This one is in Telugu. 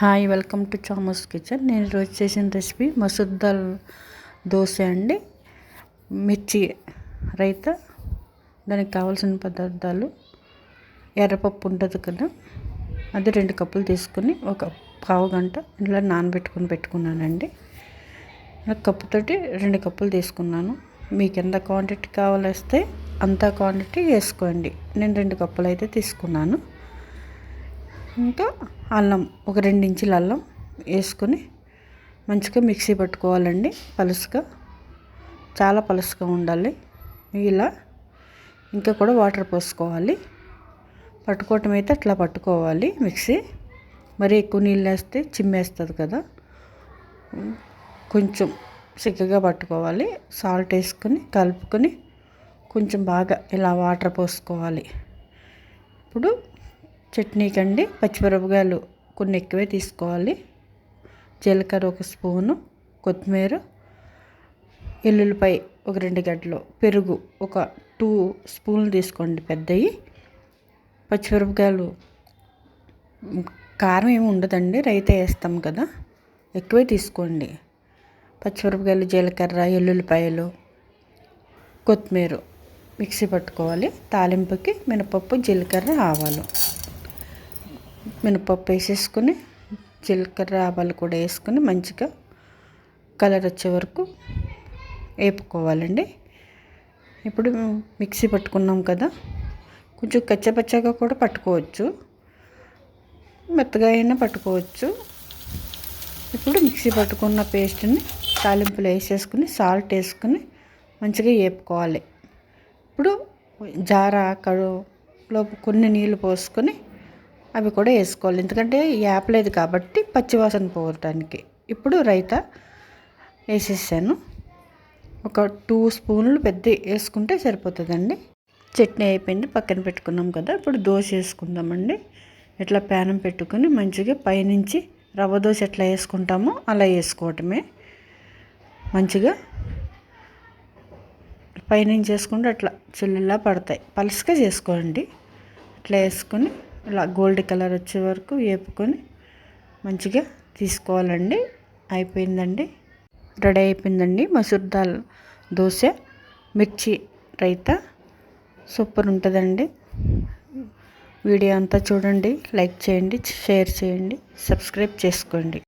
Hi welcome to Chamas kitchen. నేను రోజు చేసిన రెసిపీ మసూర్ దాల్ దోశ అండి. మిర్చి రైత దానికి కావాల్సిన పదార్థాలు. ఎర్రపప్పు ఉంటుంది కదా అది రెండు కప్పులు తీసుకుని ఒక పావు గంట ఇలా నానబెట్టుకుని పెట్టుకున్నానండి. కప్పుతోటి రెండు కప్పులు తీసుకున్నాను. మీకు ఎంత క్వాంటిటీ కావాలిస్తే అంత క్వాంటిటీ వేసుకోండి. నేను రెండు కప్పులు అయితే తీసుకున్నాను. ఇంకా అల్లం ఒక రెండు ఇంచుల అల్లం వేసుకొని మంచిగా మిక్సీ పట్టుకోవాలండి పలుసుగా. చాలా పలుసుగా ఉండాలి. ఇలా ఇంకా కూడా వాటర్ పోసుకోవాలి. పట్టుకోవటం అయితే అట్లా పట్టుకోవాలి మిక్సీ. మరి ఎక్కువ నీళ్ళు వేస్తే చిమ్మేస్తుంది కదా. కొంచెం చిక్కగా పట్టుకోవాలి. సాల్ట్ వేసుకొని కలుపుకొని కొంచెం బాగా ఇలా వాటర్ పోసుకోవాలి. ఇప్పుడు చట్నీకి అండి పచ్చిమిరపకాయలు కొన్ని ఎక్కువే తీసుకోవాలి. జీలకర్ర ఒక స్పూను కొత్తిమీర ఎల్లుల్లిపాయ ఒక రెండు గడ్డలు పెరుగు ఒక టూ స్పూన్లు తీసుకోండి పెద్దవి పచ్చిమిరపకాయలు కారం ఏమి ఉండదండి రైతే వేస్తాం కదా ఎక్కువే తీసుకోండి. పచ్చిమిరపకాయలు జీలకర్ర ఎల్లుల్లిపాయలు కొత్తిమీర మిక్సీ పట్టుకోవాలి. తాలింపుకి మినపప్పు జీలకర్ర ఆవాలు. మినపప్పు వేసేసుకొని జీలకర్ర ఆవాలు కూడా వేసుకొని మంచిగా కలర్ వచ్చే వరకు వేపుకోవాలండి. ఇప్పుడు మిక్సీ పట్టుకున్నాం కదా కొంచెం కచ్చపచ్చగా కూడా పట్టుకోవచ్చు. మెత్తగా అయినా పట్టుకోవచ్చు. ఇప్పుడు మిక్సీ పట్టుకున్న పేస్ట్ని తాలింపులు వేసేసుకుని సాల్ట్ వేసుకుని మంచిగా వేపుకోవాలి. ఇప్పుడు జార లోపు కొన్ని నీళ్ళు పోసుకొని అవి కూడా వేసుకోవాలి. ఎందుకంటే యాపలేదు కాబట్టి పచ్చివాసన పోవటానికి. ఇప్పుడు రైత వేసేసాను. ఒక టూ స్పూన్లు పెద్ద వేసుకుంటే సరిపోతుందండి. చట్నీ అయిపోయింది పక్కన పెట్టుకున్నాం కదా. ఇప్పుడు దోశ వేసుకుందామండి. ఇట్లా ప్యానం పెట్టుకొని మంచిగా పైనుంచి రవ్వ దోశ ఎట్లా వేసుకుంటామో అలా వేసుకోవటమే. మంచిగా పైనుంచి వేసుకుంటే అట్లా చిల్లులా పడతాయి. పలుసుగా చేసుకోండి ఇట్లా వేసుకొని ఇలా గోల్డ్ కలర్ వచ్చే వరకు వేపుకొని మంచిగా తీసుకోవాలండి. అయిపోయిందండి. రెడీ అయిపోయిందండి మసూర్ దాల్ దోశ. మిర్చి రైతా. సూపర్ ఉంటుందండి. వీడియో అంతా చూడండి లైక్ చేయండి షేర్ చేయండి సబ్స్క్రైబ్ చేసుకోండి.